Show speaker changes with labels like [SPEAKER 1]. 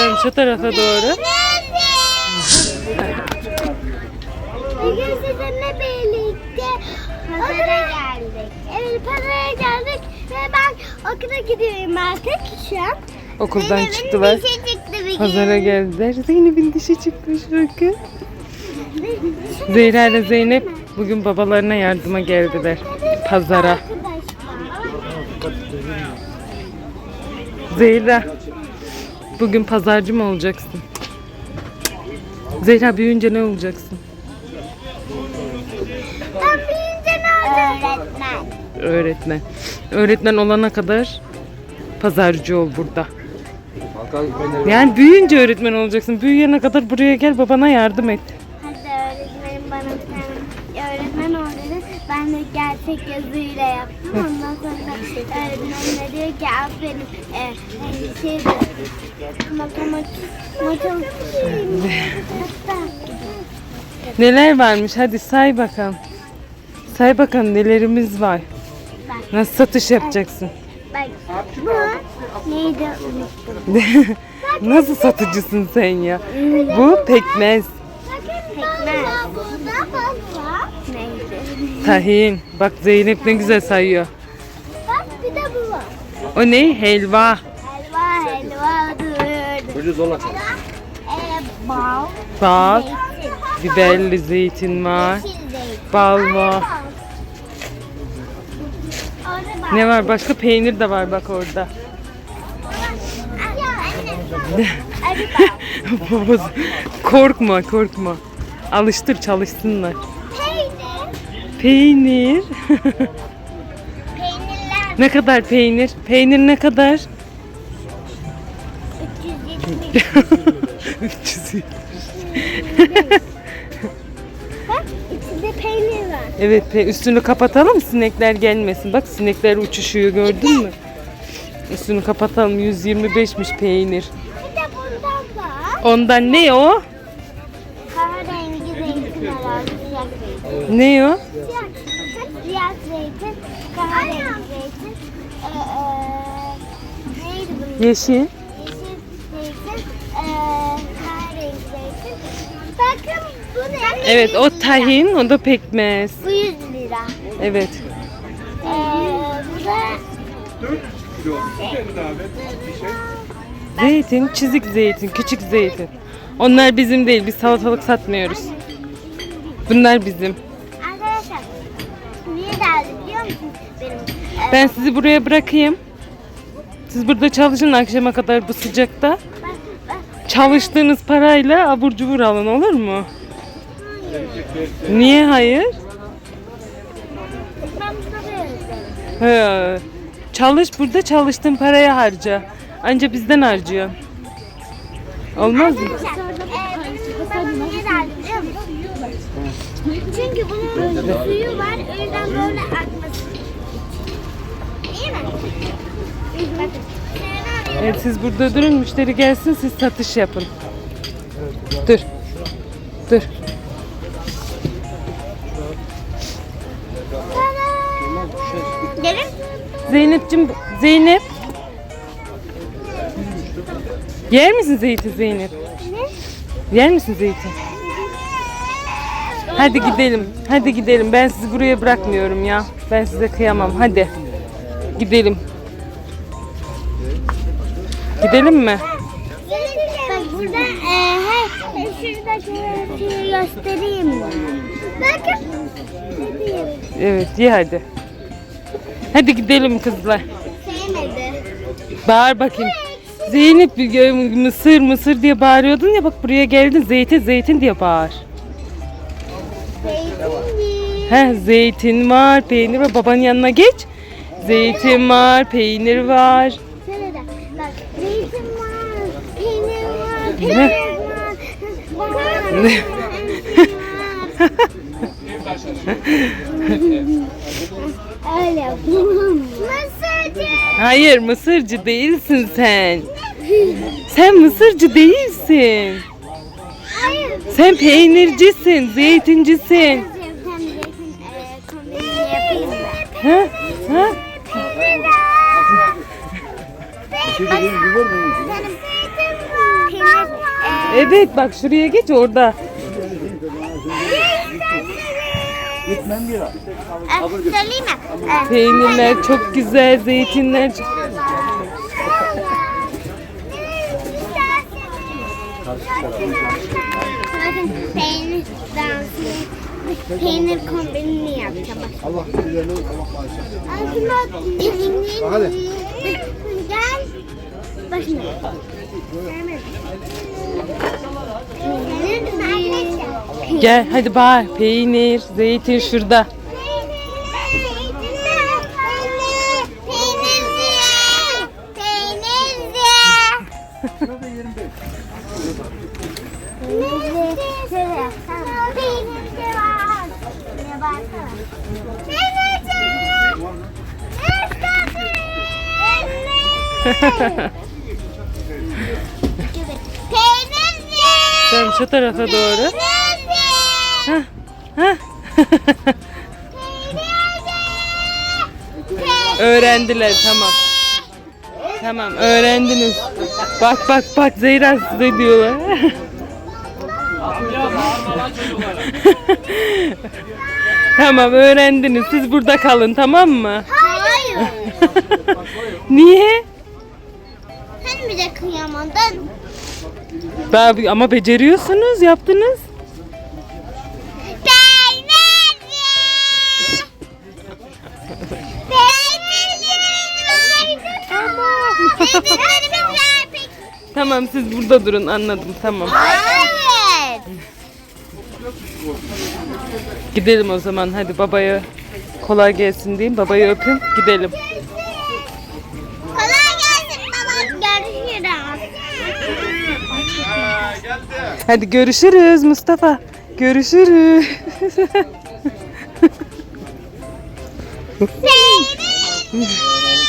[SPEAKER 1] Tamam şu tarafa doğru.
[SPEAKER 2] Bugün sizinle birlikte pazara geldik. Evet pazara geldik ve ben okula gidiyorum artık şu an.
[SPEAKER 1] Okuldan
[SPEAKER 2] Zeynep'in
[SPEAKER 1] çıktılar.
[SPEAKER 2] dişi çıktı bir gün.
[SPEAKER 1] Pazara geldiler. Zeynep'in dişi çıkmış bakın. Zehra ile Zeynep bugün babalarına yardıma geldiler. Pazara.
[SPEAKER 2] Arkadaşlar.
[SPEAKER 1] Zehra bugün pazarcı mı olacaksın? Zehra büyüyünce ne olacaksın?
[SPEAKER 2] Ben büyüyünce ne olacağım? Öğretmen.
[SPEAKER 1] Öğretmen. Öğretmen olana kadar pazarcı ol burada. Yani büyüyünce öğretmen olacaksın. Büyüyene kadar buraya gel babana yardım et.
[SPEAKER 2] Hadi öğretmenim bana bir tane öğretmen ol de gerçek yazıyla yaptım. Ondan sonra öğretmen de diyor ki aferin e, e, şey matematik matematik
[SPEAKER 1] Neler varmış hadi say bakalım. Say bakalım nelerimiz var.
[SPEAKER 2] Bak,
[SPEAKER 1] Nasıl satış yapacaksın?
[SPEAKER 2] bak bu neydi unuttum.
[SPEAKER 1] Nasıl satıcısın sen ya? Bu pekmez,
[SPEAKER 2] Pekmez. Neydi?
[SPEAKER 1] tahin. Bak Zeynep ne güzel sayıyor.
[SPEAKER 2] Bak bir de bu var.
[SPEAKER 1] O ne? Helva.
[SPEAKER 2] Helva helva.
[SPEAKER 3] Ucuz olan.
[SPEAKER 2] Bal.
[SPEAKER 1] Bal, biberli zeytin var. Bal var. Ne var? Başka peynir de var bak orada. Babası, korkma korkma. Alıştır çalışsınlar.
[SPEAKER 2] Peynir.
[SPEAKER 1] Peynir.
[SPEAKER 2] Peynirler.
[SPEAKER 1] ne kadar peynir? Peynir ne kadar?
[SPEAKER 2] 370.
[SPEAKER 1] 300.
[SPEAKER 2] Bak içinde peynir var.
[SPEAKER 1] Evet pe- üstünü kapatalım sinekler gelmesin. Bak sinekler uçuşuyor gördün mü? Üstünü kapatalım 125'miş peynir.
[SPEAKER 2] Bir de bundan var.
[SPEAKER 1] Ondan ne o?
[SPEAKER 2] Kahverengi zeytin herhalde. Zeytin.
[SPEAKER 1] Ne o? Yeşil.
[SPEAKER 2] Bakın bu ne?
[SPEAKER 1] Evet o tahin o da pekmez.
[SPEAKER 2] Bu 100 lira.
[SPEAKER 1] Evet.
[SPEAKER 2] Ee, bu da
[SPEAKER 1] Zeytin, çizik zeytin, küçük zeytin. Onlar bizim değil. Biz salatalık satmıyoruz. Bunlar bizim.
[SPEAKER 2] arkadaşlar. Niye geldi biliyor musunuz benim? Ee,
[SPEAKER 1] Ben sizi buraya bırakayım. Siz burada çalışın akşama kadar bu sıcakta. Çalıştığınız parayla abur cubur alın olur mu? Niye hayır? He. Çalış burada çalıştığın paraya harca. Anca bizden harcıyor. Olmaz mı?
[SPEAKER 2] Çünkü bunun suyu var, o yüzden böyle akması. İyi mi? Bakın. Seni arıyorum.
[SPEAKER 1] Evet siz burada durun müşteri gelsin siz satış yapın. Dur. Dur.
[SPEAKER 2] Gelin.
[SPEAKER 1] Zeynep'cim Zeynep. Yer misin zeytin Zeynep? Yer misin zeytin? Hadi gidelim. Hadi gidelim. Ben sizi buraya bırakmıyorum ya. Ben size kıyamam. Hadi. Gidelim. Gidelim mi?
[SPEAKER 2] Bak burada e, her görüntüyü göstereyim mi? Bakın.
[SPEAKER 1] Evet, iyi hadi. Hadi gidelim kızlar.
[SPEAKER 2] Sevmedi.
[SPEAKER 1] Bağır bakayım. Zeynep e, mısır mısır diye bağırıyordun ya bak buraya geldin zeytin zeytin diye bağır.
[SPEAKER 2] Sevdi.
[SPEAKER 1] He zeytin var, peynir var. Babanın yanına geç. Zeytin var, peynir var.
[SPEAKER 2] Şöyle de bak zeytin var, peynir var, peynir var. Öyle. Mısırcı.
[SPEAKER 1] Hayır mısırcı değilsin sen. Sen mısırcı değilsin.
[SPEAKER 2] Hayır.
[SPEAKER 1] Sen peynircisin, zeytincisin.
[SPEAKER 2] Zeytin e?
[SPEAKER 1] Ha? Ha?
[SPEAKER 3] Şey dediğin gibi var mı?
[SPEAKER 2] Benim zeytin var. peynir, e,
[SPEAKER 1] Evet bak şuraya geç orada.
[SPEAKER 3] Gitmem bir an.
[SPEAKER 2] e, söyleyeyim mi? E,
[SPEAKER 1] Peynirler çok güzel, zeytinler çok...
[SPEAKER 2] Bakın peynir dansını, peynir kombinini yapacağım.
[SPEAKER 3] Allah birilerine Allah bağışlasın. Hadi.
[SPEAKER 2] Gel. Başına.
[SPEAKER 1] Gel hadi bağır. Peynir, zeytin. Şurada Sen şu tarafa doğru. Öğrendiler tamam. Tamam öğrendiniz. Bak bak bak Zeyra size diyorlar. tamam öğrendiniz. Siz burada kalın tamam mı?
[SPEAKER 2] Hayır.
[SPEAKER 1] Niye?
[SPEAKER 2] Kıyamadın.
[SPEAKER 1] Ben- Ama beceriyorsunuz yaptınız. Tamam siz burada durun anladım tamam.
[SPEAKER 2] Evet.
[SPEAKER 1] Gidelim o zaman hadi babaya kolay gelsin diyeyim. Babayı öpün gidelim.
[SPEAKER 2] Görüşürüz.
[SPEAKER 1] Hadi görüşürüz Mustafa. Görüşürüz.
[SPEAKER 2] Peynirci.